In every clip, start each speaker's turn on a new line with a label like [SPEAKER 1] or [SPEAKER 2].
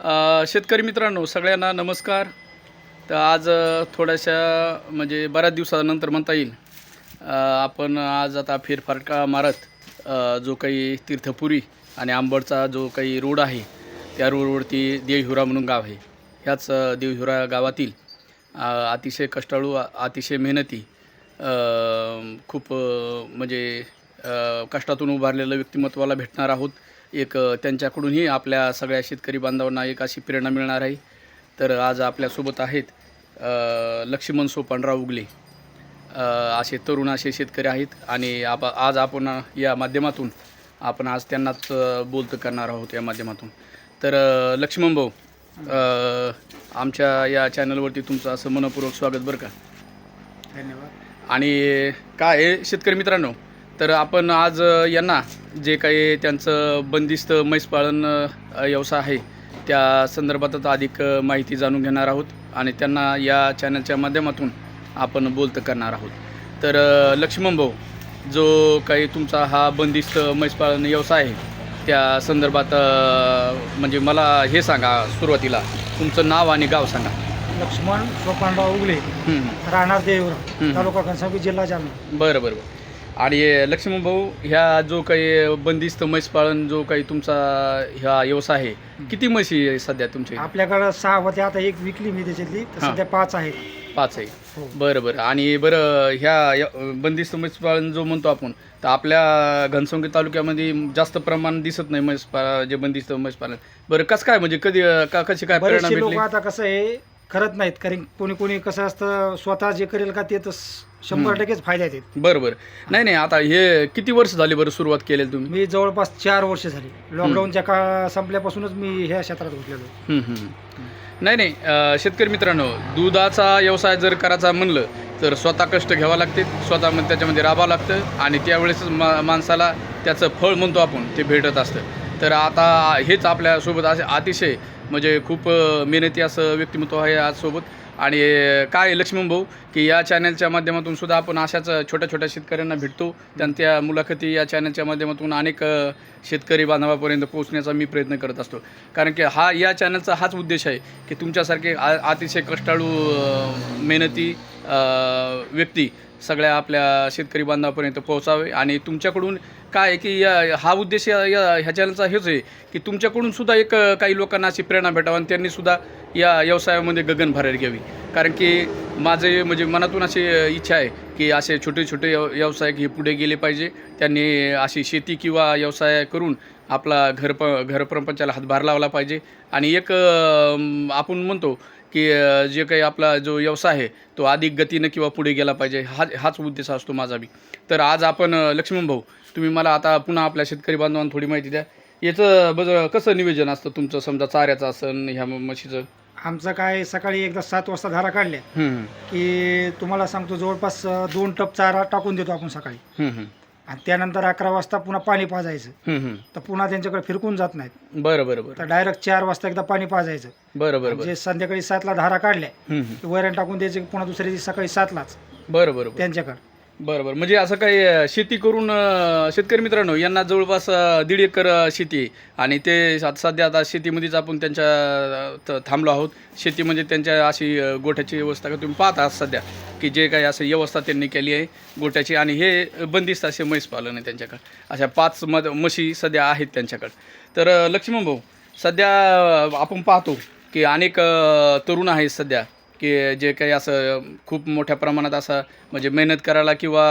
[SPEAKER 1] शेतकरी मित्रांनो सगळ्यांना नमस्कार. तर आज थोड्याशा म्हणजे बऱ्याच दिवसानंतर म्हणता येईल. आपण आज आता फेरफारका मारत जो काही तीर्थपुरी आणि आंबडचा जो काही रोड आहे त्या रोडवरती देवहिरा म्हणून गाव आहे. ह्याच देवहिरा गावातील अतिशय कष्टाळू अतिशय मेहनती खूप म्हणजे कष्टातून उभारलेलं व्यक्तिमत्वाला भेटणार आहोत. एक त्यांच्याकडूनही आपल्या सगळ्या शेतकरी बांधवांना एक अशी प्रेरणा मिळणार आहे. तर आज आपल्यासोबत आहेत लक्ष्मण सोपानराव उगले. असे तरुण असे शेतकरी आहेत आणि आप आज आपण या माध्यमातून आपण आज त्यांनाच बोलतं करणार आहोत या माध्यमातून. तर लक्ष्मण भाऊ आमच्या या चॅनलवरती तुमचं असं मनपूर्वक स्वागत बरं का?
[SPEAKER 2] धन्यवाद.
[SPEAKER 1] आणि काय शेतकरी मित्रांनो? तर आपण आज यांना जे काही त्यांचं बंदिस्त म्हैसपाळन व्यवसाय आहे त्या संदर्भातच अधिक माहिती जाणून घेणार आहोत आणि त्यांना या चॅनलच्या माध्यमातून आपण बोलतं करणार आहोत. तर लक्ष्मण भाऊ जो काही तुमचा हा बंदिस्त म्हैसपाळन व्यवसाय आहे त्या संदर्भात म्हणजे मला हे सांगा सुरुवातीला. तुमचं नाव आणि गाव सांगा.
[SPEAKER 2] लक्ष्मण सोपानराव उगले. राहणार
[SPEAKER 1] हम्म.
[SPEAKER 2] तालुका जिल्हा जालना.
[SPEAKER 1] बरं बरं बरं. आणि लक्ष्मण भाऊ ह्या जो काही बंदिस्त म्हैस पाळन जो काही तुमचा ह्या व्यवसाय आहे किती म्हशी आहे सध्या तुमचे
[SPEAKER 2] आपल्याकडं सहा होते आता एक विकली मी त्याच्यातली तर
[SPEAKER 1] हा.
[SPEAKER 2] सध्या पाच आहेत.
[SPEAKER 1] पाच आहे.
[SPEAKER 2] हो.
[SPEAKER 1] बरं बरं. आणि बरं ह्या य- बंदिस्त म्हैस पाळन जो म्हणतो आपण तर आपल्या घनसंगी तालुक्यामध्ये जास्त प्रमाण दिसत नाही म्हैस पा जे बंदिस्त म्हैस पालन बरं कसं काय म्हणजे कधी का कशी काय प्रेरणा
[SPEAKER 2] बरेचसे लोक
[SPEAKER 1] भेटली?
[SPEAKER 2] आता कसं आहे करत नाहीत कारण कोणी कोणी कसं असतं स्वतः जे करेल का ते तर शंभर. टक्केच फायद्यात आहेत
[SPEAKER 1] बरं बरं नाही नाही आता हे किती वर्ष झाली बरं सुरुवात केलेली तुम्ही?
[SPEAKER 2] मी जवळपास चार वर्ष झाली. लॉकडाऊनच्या काळ संपल्यापासूनच मी ह्या क्षेत्रात घुसलेलो
[SPEAKER 1] हम्म, हम्म. नाही नाही अं, शेतकरी मित्रांनो दुधाचा व्यवसाय जर करायचा म्हणलं तर स्वतः कष्ट घ्यावं लागते स्वतः मग त्याच्यामध्ये राबावं लागतं आणि त्यावेळेसच मा माणसाला त्याचं फळ म्हणतो आपण ते भेटत असतं. तर आता हेच आपल्यासोबत असे अतिशय म्हणजे खूप मेहनती असं व्यक्तिमत्व आहे आज सोबत. आणि काय आहे लक्ष्मण भाऊ की या चॅनलच्या माध्यमातून सुद्धा आपण अशाच छोट्या छोट्या शेतकऱ्यांना भेटतो. त्यांच्या मुलाखती या चॅनलच्या माध्यमातून अनेक शेतकरी बांधवापर्यंत पोहोचण्याचा मी प्रयत्न करत असतो. कारण की हा या चॅनलचा हाच उद्देश आहे की तुमच्यासारखे आ अतिशय कष्टाळू मेहनती व्यक्ती सगळ्या आपल्या शेतकरी बांधवापर्यंत पोहोचावे आणि तुमच्याकडून काय आहे की या हा उद्देश या या- ह्या चॅनलचा हेच आहे की तुमच्याकडून सुद्धा एक काही लोकांना अशी प्रेरणा भेटावं आणि त्यांनी सुद्धा या व्यवसायामध्ये गगन भरारी घ्यावी. कारण की माझे म्हणजे मनातून अशी इच्छा आहे की असे छोटे छोटे व्यवसाय हे पुढे गेले पाहिजे. त्यांनी अशी शेती किंवा व्यवसाय करून आपला घर प घरप्रपंचाला हातभार लावला पाहिजे. आणि एक आपण म्हणतो की जे काही आपला जो व्यवसाय आहे तो अधिक गतीनं किंवा पुढे गेला पाहिजे हा हाच उद्देश असतो माझा बी. तर आज आपण लक्ष्मण भाऊ तुम्ही मला आता पुन्हा आपल्या शेतकरी बांधवांना थोडी माहिती द्या. याचं बज कसं नियोजन असतं तुमचं? समजा चाऱ्याचं असन ह्या म्हशीचं?
[SPEAKER 2] आमचं काय सकाळी एकदा सात वाजता धारा काढल्या. की तुम्हाला सांगतो जवळपास दोन टप चारा टाकून देतो आपण सकाळी. आणि त्यानंतर अकरा वाजता पुन्हा पाणी पाजायचं.
[SPEAKER 1] हम्म, हम्म.
[SPEAKER 2] तर पुन्हा त्यांच्याकडे फिरकून जात नाहीत.
[SPEAKER 1] बरं बरं बरं.
[SPEAKER 2] तर डायरेक्ट चार वाजता एकदा पाणी पाजायचं.
[SPEAKER 1] बरं बरं बरं
[SPEAKER 2] जे संध्याकाळी सातला धारा काढल्या
[SPEAKER 1] हम्म, हम्म.
[SPEAKER 2] की वैरण टाकून द्यायचे पुन्हा दुसऱ्या दिवशी सकाळी सातलाच.
[SPEAKER 1] बरं बरं बरं.
[SPEAKER 2] त्यांच्याकडे.
[SPEAKER 1] बरं बरं म्हणजे असं काही शेती करून अं, शेतकरी मित्रांनो यांना जवळपास अं, दीड एकर अं, शेती आहे. आणि ते सात- सध्या आता शेतीमध्येच आपण त्यांच्या अं, थ- थांबलो आहोत. शेतीमध्ये त्यांच्या अशी अं, गोठ्याची व्यवस्था का तुम्ही पाहता आहात सध्या की जे काही असं व्यवस्था त्यांनी केली आहे गोठ्याची. आणि हे बंदिस्त असे म्हैस पालन आहे त्यांच्याकडं. अशा पाच मध म्हशी सध्या आहेत त्यांच्याकडं. तर अं, लक्ष्मण भाऊ सध्या अं, आपण पाहतो की अनेक तरुण आहेत सध्या की जे काही असं खूप मोठ्या प्रमाणात असं म्हणजे मेहनत करायला किंवा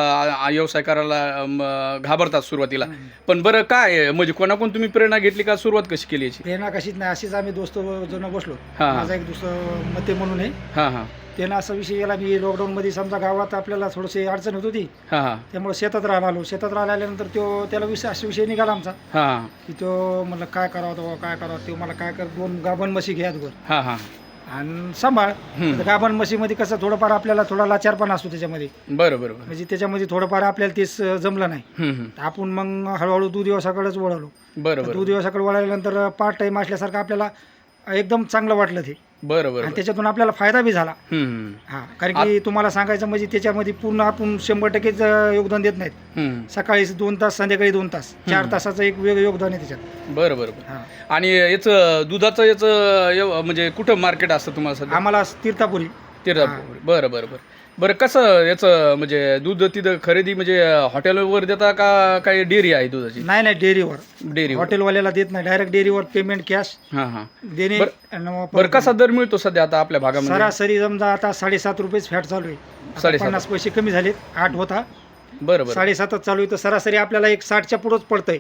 [SPEAKER 1] व्यवसाय करायला घाबरतात सुरुवातीला. पण बरं काय? म्हणजे कोणाकडून तुम्ही प्रेरणा घेतली का सुरुवात कशी केली याची?
[SPEAKER 2] प्रेरणा कशीच नाही अशीच आम्ही दोस्त जण बसलो.
[SPEAKER 1] हा.
[SPEAKER 2] माझा एक दुसरं मते म्हणून आहे.
[SPEAKER 1] हां हां.
[SPEAKER 2] त्यानं असा विषय गेला मी लॉकडाऊनमध्ये समजा गावात आपल्याला थोडीशी अडचण होत होती. त्यामुळे शेतात राहायला आलो. शेतात राहायला आल्यानंतर तो त्याला विषय असा विषय निघाला आमचा.
[SPEAKER 1] हां
[SPEAKER 2] की तो म्हणलं काय करावं काय करावं? ते मला काय कर दोन गाभण म्हशी घ्या
[SPEAKER 1] हां हां.
[SPEAKER 2] आणि सांभाळ. तर गाभण म्हशीमध्ये कसं थोडंफार आपल्याला थोडा लाचारपणा असतो त्याच्यामध्ये.
[SPEAKER 1] बरं बरं बरं
[SPEAKER 2] म्हणजे त्याच्यामध्ये थोडंफार आपल्याला तेच जमलं नाही. तर आपण मग हळूहळू दूध व्यवसायाकडेच वळवलो
[SPEAKER 1] बरं
[SPEAKER 2] तर
[SPEAKER 1] बरं
[SPEAKER 2] दूध व्यवसायाकडे वळाल्यानंतर पार्ट टाईम असल्यासारखं आपल्याला एकदम चांगलं वाटलं ते.
[SPEAKER 1] बरं बरं
[SPEAKER 2] आणि त्याच्यातून आपल्याला फायदा बी झाला.
[SPEAKER 1] हम्म,
[SPEAKER 2] हा कारण की तुम्हाला सांगायचं म्हणजे त्याच्यामध्ये पूर्ण आपण शंभर टक्केच अं, योगदान देत नाहीत.
[SPEAKER 1] हम्म.
[SPEAKER 2] सकाळी दोन तास संध्याकाळी दोन तास चार तासाचं एक वेगळं योगदान आहे त्याच्यात.
[SPEAKER 1] बरं बरं बरं.
[SPEAKER 2] हा.
[SPEAKER 1] आणि याचं दुधाचं याचं एव- म्हणजे कुठं मार्केट असतं तुम्हाला सध्या?
[SPEAKER 2] आम्हाला तीर्थापुरी.
[SPEAKER 1] तिरदापूर बरं बरं बरं. बरं कसं याचं म्हणजे दूध तिथं खरेदी म्हणजे हॉटेलवर देता का काही डेअरी आहे दुधाची?
[SPEAKER 2] नाही नाही डेअरीवर
[SPEAKER 1] डेअरी
[SPEAKER 2] हॉटेलवाल्याला देत नाही. डायरेक्ट डेअरीवर पेमेंट कॅश
[SPEAKER 1] हां हां.
[SPEAKER 2] देणे
[SPEAKER 1] बरं-
[SPEAKER 2] आणि मग
[SPEAKER 1] बरं कसा दर मिळतो सध्या आता आपल्या भागामध्ये?
[SPEAKER 2] सरासरी समजा आता साडेसात रुपयेच फॅट चालू आहे. आता
[SPEAKER 1] साडेसात.
[SPEAKER 2] पन्नास पैसे कमी झालेत. आठ होता.
[SPEAKER 1] बरं बरं.
[SPEAKER 2] साडेसातच चालू आहे. तर सरासरी आपल्याला एक साठच्या पुढंच पडतंय.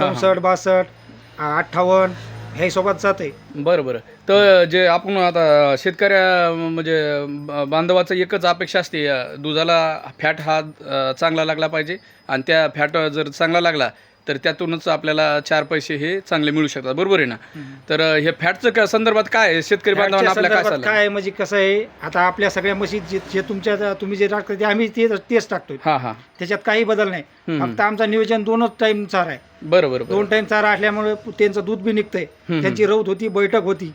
[SPEAKER 1] हा.
[SPEAKER 2] चौसष्ट बासष्ट अठ्ठावन्न ह्या जाते. आहे
[SPEAKER 1] बरं बरं. तर जे आपण आता शेतकऱ्या म्हणजे ब- बांधवाचं एकच अपेक्षा असते दुधाला फॅट हा चांगला लागला पाहिजे. आणि त्या फॅट जर चांगला लागला तर त्यातूनच आपल्याला चार पैसे हे चांगले मिळू शकतात. बरोबर आहे ना? तर हे फॅटचं का संदर्भात काय आहे? शेतकरी बांधवांना आपल्या काय
[SPEAKER 2] म्हणजे कसं आहे आता आपल्या सगळ्या म्हशी जे जे तुमच्या तुम्ही जे टाकता ते आम्ही ते तेच टाकतोय.
[SPEAKER 1] हां हां.
[SPEAKER 2] त्याच्यात काही बदल नाही.
[SPEAKER 1] हम्म.
[SPEAKER 2] फक्त आमचा नियोजन दोनच टाइम चारा आहे.
[SPEAKER 1] बरं बरं बरं
[SPEAKER 2] दोन टाइम चारा असल्यामुळे त्यांचं दूध बी निघतंय.
[SPEAKER 1] हम्म.
[SPEAKER 2] त्यांची रौत होती बैठक होती.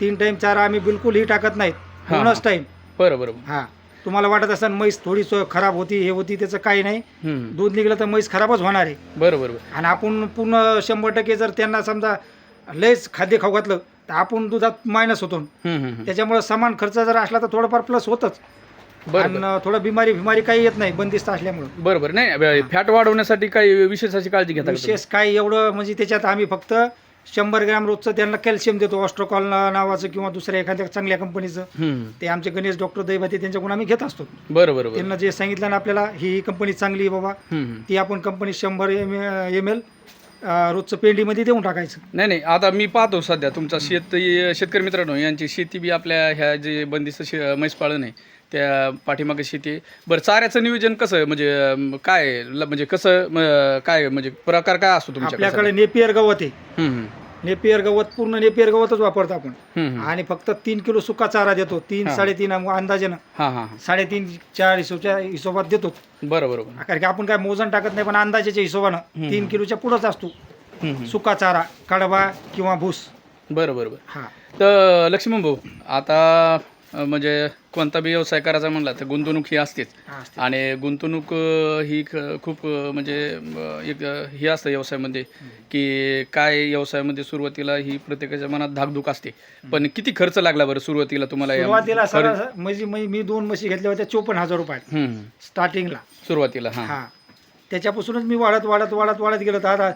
[SPEAKER 2] तीन टाइम चारा आम्ही बिलकुल ही टाकत नाहीत.
[SPEAKER 1] हा,
[SPEAKER 2] दोनच. टाइम
[SPEAKER 1] बरं बरं बरं.
[SPEAKER 2] हा. तुम्हाला वाटत असेल म्हैस थोडी सो- खराब होती हे होती त्याचं काही नाही.
[SPEAKER 1] हम्म.
[SPEAKER 2] दूध निघलं तर म्हैस खराबच होणार आहे.
[SPEAKER 1] बरं बरं बरं.
[SPEAKER 2] आणि आपण पूर्ण शंभर टक्के जर त्यांना समजा लयच खाद्य खाऊ घातलं तर आपण दुधात मायनस होतो.
[SPEAKER 1] हम्म, हम्म, हम्म.
[SPEAKER 2] त्याच्यामुळे समान खर्च जर असला तर थोडंफार प्लस होतच.
[SPEAKER 1] बरं बरं.
[SPEAKER 2] आणि थोडं बिमारी बिमारी काही येत नाही बंदिस्त असल्यामुळे.
[SPEAKER 1] बरं बरं. नाही फॅट वाढवण्यासाठी काही विशेष अशी काळजी घेता का तुम्ही?
[SPEAKER 2] विशेष काय एवढं म्हणजे त्याच्यात आम्ही फक्त शंभर ग्रॅम रोजचं त्यांना कॅल्शियम देतो ऑस्ट्रोकॉल नावाचं किंवा दुसऱ्या एखाद्या चांगल्या कंपनीचं. ते आमचे गणेश डॉक्टर दैवते त्यांच्याकडून आम्ही घेत असतो.
[SPEAKER 1] बरं बरं बरं.
[SPEAKER 2] त्यांना जे सांगितलं ना आपल्याला ही कंपनी चांगली आहे बाबा. ती आपण कंपनी शंभर एम एम एल रोजचं पेंडीमध्ये देऊन टाकायचं.
[SPEAKER 1] नाही नाही आता मी पाहतो सध्या तुमचा शेत शेतकरी मित्रांनो यांची शेती बी आपल्या ह्या जे बंदिस्त शे म्हैस पाळन आहे त्या पाठीमागे शेती बरं चाऱ्याचं नियोजन कसं आहे? म्हणजे काय? ल- म्हणजे कसं म- काय म्हणजे प्रकार काय असतो तुमच्याकडे
[SPEAKER 2] आपल्याकडे नेपियर गवत आहे.
[SPEAKER 1] हम्म, हम्म.
[SPEAKER 2] नेपियर गवत पूर्ण नेपियर गवतच वापरतो आपण.
[SPEAKER 1] हम्म, हम्म.
[SPEAKER 2] आणि फक्त तीन किलो सुका चारा देतो. तीन
[SPEAKER 1] हा.
[SPEAKER 2] साडेतीन अंदाजेनं
[SPEAKER 1] हां हां हां.
[SPEAKER 2] साडेतीन चार हिशोबच्या हिशोबात देतो.
[SPEAKER 1] बरं बरं बरं.
[SPEAKER 2] कारण की आपण काय मोजण टाकत नाही पण अंदाजाच्या हिशोबानं तीन किलोच्या पुढंच असतो. सुका चारा कडबा किंवा भूस.
[SPEAKER 1] बरं बरं बरं.
[SPEAKER 2] हा.
[SPEAKER 1] तर लक्ष्मण भाऊ आता म्हणजे कोणता बी व्यवसाय करायचा म्हणला तर गुंतवणूक ही असतेच.
[SPEAKER 2] असते.
[SPEAKER 1] आणि गुंतवणूक ही खूप म्हणजे एक हे असतं व्यवसायामध्ये की काय व्यवसायामध्ये सुरुवातीला ही प्रत्येकाच्या मनात धाकधूक असते. पण किती खर्च लागला बरं सुरुवातीला तुम्हाला या-
[SPEAKER 2] सुरुवातीला सर म्हणजे मी मी दोन म्हशी घेतल्या होत्या चोपन्न हजार रुपयात.
[SPEAKER 1] हम्म.
[SPEAKER 2] स्टार्टिंगला.
[SPEAKER 1] सुरुवातीला हां.
[SPEAKER 2] हा. त्याच्यापासूनच मी वाढत वाढत वाढत वाढत गेलो तर आता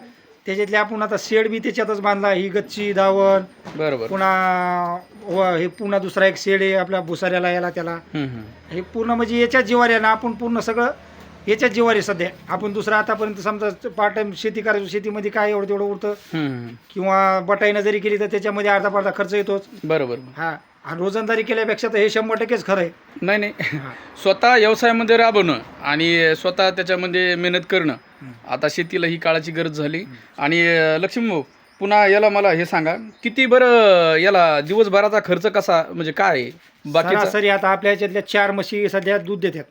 [SPEAKER 2] त्याच्यातले आपण आता शेड बी त्याच्यातच बांधला ही गच्ची दावण
[SPEAKER 1] बरं बरं
[SPEAKER 2] पुन्हा व- हे पुन्हा दुसरा एक शेड आहे आपल्या भुसाऱ्याला याला त्याला
[SPEAKER 1] हम्म, हम्म.
[SPEAKER 2] हे पूर्ण म्हणजे याच्याच जिवारी आहे ना आपण पूर्ण सगळं याच्याच जिवारी आहे सध्या आपण दुसरं आतापर्यंत समजा पार्ट टाइम शेती करायचो शेतीमध्ये काय एवढं तेवढं उरतं
[SPEAKER 1] हम्म.
[SPEAKER 2] किंवा बटाईनं जरी केली तर त्याच्यामध्ये अर्धा पर्धा खर्च येतोच
[SPEAKER 1] बरं बरं बरं.
[SPEAKER 2] हा आणि रोजंदारी केल्यापेक्षा तर हे शंभर टक्केच खरं आहे
[SPEAKER 1] नाही नाही
[SPEAKER 2] हा.
[SPEAKER 1] स्वतः व्यवसायामध्ये राबवणं आणि स्वतः त्याच्यामध्ये मेहनत करणं आता शेतीला ही काळाची गरज झाली. आणि लक्ष्मी भाऊ पुन्हा याला मला हे सांगा किती बरं याला दिवसभराचा खर्च कसा म्हणजे काय? बाकीचा?
[SPEAKER 2] सरासरी आता आपल्या याच्यातल्या चार म्हशी सध्या दूध देतात.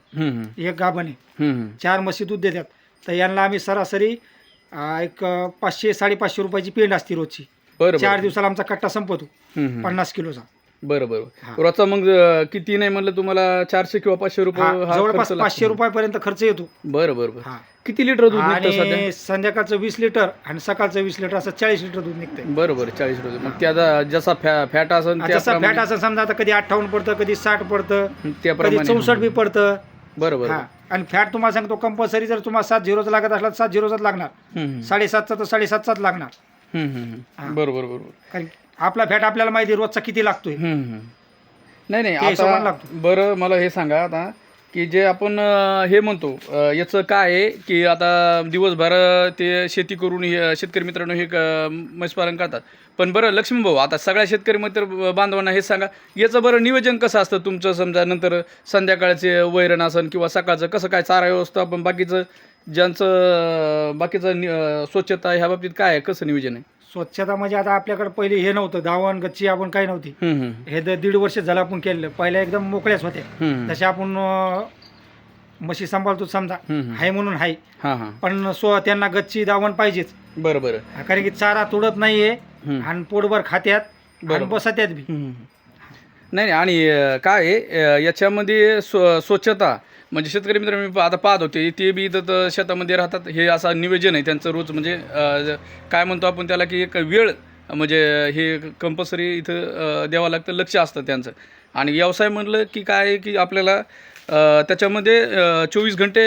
[SPEAKER 2] एक
[SPEAKER 1] हम्म.
[SPEAKER 2] चार म्हशी दूध देतात. तर यांना आम्ही सरासरी अं, एक अं, पाचशे साडेपाचशे रुपयाची पेंड असते रोजची.
[SPEAKER 1] बरं
[SPEAKER 2] चार दिवसाला आमचा कट्टा संपतो.
[SPEAKER 1] हम्म, हम्म.
[SPEAKER 2] पन्नास किलोचा.
[SPEAKER 1] बरं बरं. रोजचा मग अं, किती नाही म्हणलं तुम्हाला चारशे किंवा पाचशे रुपये
[SPEAKER 2] हा,
[SPEAKER 1] हा
[SPEAKER 2] जवळपास
[SPEAKER 1] खर्च लागतो.
[SPEAKER 2] पाचशे रुपयापर्यंत खर्च येतो.
[SPEAKER 1] बरं बरं बरं.
[SPEAKER 2] हा.
[SPEAKER 1] किती लिटर दूध निघतं सध्या?
[SPEAKER 2] आणि संध्याकाळचं वीस लिटर आणि सकाळचं वीस लिटर असं चाळीस लिटर दूध निघतंय.
[SPEAKER 1] बरं बरं चाळीस रुपये मग त्याचा जसा फॅ फॅट असेल
[SPEAKER 2] जसं फॅट असं समजा आता कधी अठ्ठावन्न पडतं कधी साठ पडतं कधी
[SPEAKER 1] त्याप्रमाणे
[SPEAKER 2] चौसष्ट बी पडतं.
[SPEAKER 1] बरं बरं
[SPEAKER 2] हा. आणि फॅट तुम्हाला सांगतो कंपल्सरी जर तुम्हाला सात झिरोचा लागत असला तर सात झिरोचाच लागणार.
[SPEAKER 1] हम्म, हम्म.
[SPEAKER 2] साडेसातचा तर साडेसातचाच लागणार. हा.
[SPEAKER 1] बरोबर बरोबर
[SPEAKER 2] कारण आपला फॅट आपल्याला माहिती आहे रोजचा किती लागतोय
[SPEAKER 1] हम्म, हम्म. नाही नाही
[SPEAKER 2] त्या हिशोबाने
[SPEAKER 1] आता
[SPEAKER 2] लागतो.
[SPEAKER 1] बरं मला हे सांगा आता की जे आपण अं, हे म्हणतो अं, याचं काय आहे की आता दिवसभर ते शेती करून हे शेतकरी मित्रांनो हे क- म्हैसपालन करतात पण बरं लक्ष्मी भाऊ आता सगळ्या शेतकरी मित्र बांधवांना हे सांगा याचं बरं नियोजन कसं असतं तुमचं समजा नंतर संध्याकाळचे वैरण असन किंवा सकाळचं कसं काय चारा व्यवस्थापन बाकीचं ज्यांचं बाकीचं नि- स्वच्छता ह्या बाबतीत काय आहे? कसं नियोजन आहे?
[SPEAKER 2] स्वच्छता म्हणजे आता आपल्याकडे पहिले हे नव्हतं. दावण गच्ची आपण काही नव्हती.
[SPEAKER 1] हम्म, हम्म.
[SPEAKER 2] हे द- दीड वर्ष झालं आपण केलेलं. पहिल्या एकदम मोकळ्याच होत्या.
[SPEAKER 1] हम्म,
[SPEAKER 2] तसे आपण अं, म्हशी सांभाळतो समजा.
[SPEAKER 1] हम्म.
[SPEAKER 2] हाय म्हणून हाय.
[SPEAKER 1] हां हां.
[SPEAKER 2] पण स्व त्यांना गच्ची दावण पाहिजेच.
[SPEAKER 1] बरं बरं.
[SPEAKER 2] कारण की चारा तुडत नाहीये
[SPEAKER 1] हम्म.
[SPEAKER 2] आणि पोटभर खात्यात
[SPEAKER 1] बरोबर.
[SPEAKER 2] आणि बसत्यात बी.
[SPEAKER 1] हम्म. नाही नाही आणि अं, काय आहे? अं, याच्यामध्ये स्व स्वच्छता म्हणजे शेतकरी मित्र मी आता पाहत होते ते बी इथं तर शेतामध्ये राहतात. हे असं नियोजन आहे त्यांचं रोज. म्हणजे काय म्हणतो आपण त्याला की एक वेळ म्हणजे हे कंपल्सरी इथं द्यावं लागतं लक्ष असतं त्यांचं. आणि व्यवसाय म्हणलं की काय आहे की आपल्याला त्याच्यामध्ये चोवीस घंटे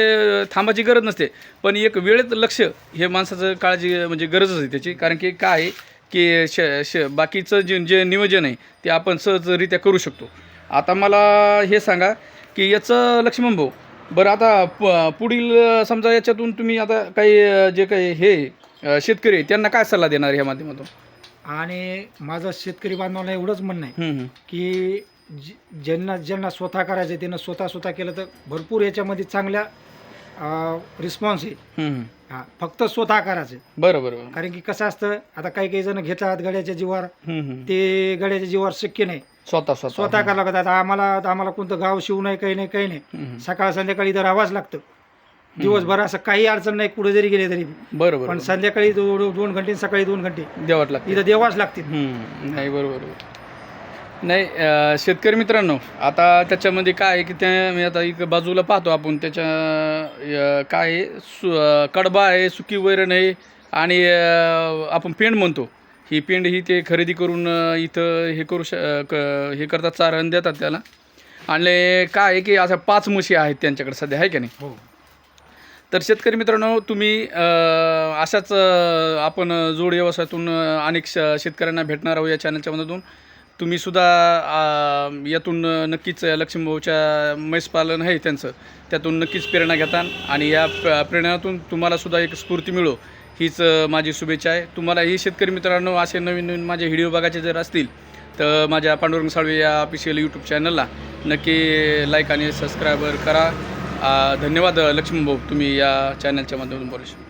[SPEAKER 1] थांबायची गरज नसते. पण एक वेळेत लक्ष हे माणसाचं काळजी म्हणजे गरजच आहे त्याची. कारण की काय आहे की श श बाकीचं जे जे नियोजन आहे ते आपण सहजरित्या करू शकतो. आता मला हे सांगा की याचं लक्ष्मण भाऊ बरं आता प पुढील समजा याच्यातून तुम्ही आता काही जे काही हे शेतकरी आहे, त्यांना काय सल्ला देणार ह्या माध्यमातून
[SPEAKER 2] आणि माझं शेतकरी बांधवाला एवढंच म्हणणं आहे
[SPEAKER 1] हम्म, हम्म.
[SPEAKER 2] की ज- ज्यांना ज्यांना स्वतः करायचं आहे त्यांना स्वतः स्वतः केलं तर भरपूर याच्यामध्ये चांगल्या रिस्पॉन्स
[SPEAKER 1] हम्म.
[SPEAKER 2] हा फक्त स्वतः करायचं. आहे.
[SPEAKER 1] बरं बरं बरं.
[SPEAKER 2] कारण की कसं असतं आता काही काही जण घेतात गड्याच्या जीवावर. ते गड्याच्या जीवावर शक्य नाही.
[SPEAKER 1] स्वतः स्वतः.
[SPEAKER 2] स्वतः करावं लागतं. आता आम्हाला आम्हाला कोणतं गाव शिव नाही काही नाही काही नाही. सकाळ संध्याकाळी तर आवाज लागतं. दिवसभर असं काही अडचण नाही कुठे जरी गेले तरी
[SPEAKER 1] बरं बरं
[SPEAKER 2] पण संध्याकाळी दोन घंटे सकाळी दोन घंटे.
[SPEAKER 1] द्यावं लागतं.
[SPEAKER 2] इथं देवाच लागतील.
[SPEAKER 1] हम्म, नाही बरोबर बरोबर. नाही शेतकरी मित्रांनो आता त्याच्यामध्ये काय आहे की त्या मी आता एक बाजूला पाहतो आपण त्याच्या काय आहे सु कडबा आहे सुकी वैरण आहे आणि आपण पेंड म्हणतो. ही पेंड ही ते खरेदी करून इथं हे करू श क हे करतात चारण देतात त्याला. आणि काय आहे की अशा पाच म्हशी आहेत त्यांच्याकडे सध्या आहे का नाही?
[SPEAKER 2] हो.
[SPEAKER 1] तर शेतकरी मित्रांनो तुम्ही अशाच आपण जोड व्यवसायातून अनेक श शेतकऱ्यांना भेटणार आहोत या चॅनलच्या मधून तुम्ही सुद्धा यातून नक्कीच लक्ष्मीभाऊच्या म्हैसपालन आहे त्यांचं. त्यातून नक्कीच प्रेरणा घेतान आणि या प्रेरणातून तुम्हाला सुद्धा एक स्फूर्ती मिळो. हीच माझी शुभेच्छा आहे. तुम्हाला ही शेतकरी मित्रांनो असे नवीन नवीन माझे व्हिडिओ बघायचे जर असतील तर माझ्या पांडुरंग साळवे या ऑफिशियल यूट्यूब चॅनलला नक्की लाईक आणि सबस्क्रायबर करा. धन्यवाद लक्ष्मीभाऊ तुम्ही या चॅनलच्या माध्यमातून बोलू शकता.